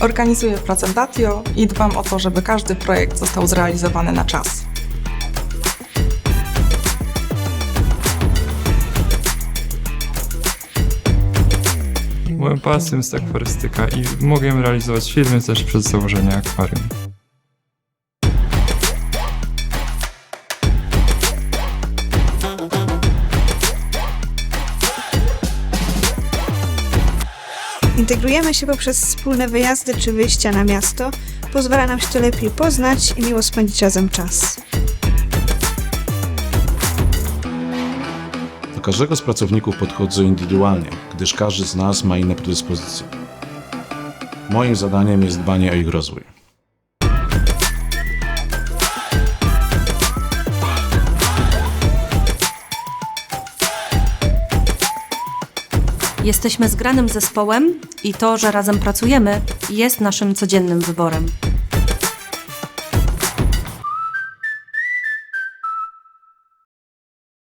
Organizuję pracę Datio i dbam o to, żeby każdy projekt został zrealizowany na czas. Moją pasją jest akwarystyka i mogłem realizować filmy też przez założenie akwarium. Integrujemy się poprzez wspólne wyjazdy czy wyjścia na miasto. Pozwala nam się to lepiej poznać i miło spędzić razem czas. Do każdego z pracowników podchodzę indywidualnie, gdyż każdy z nas ma inne predyspozycje. Moim zadaniem jest dbanie o ich rozwój. Jesteśmy zgranym zespołem i to, że razem pracujemy, jest naszym codziennym wyborem.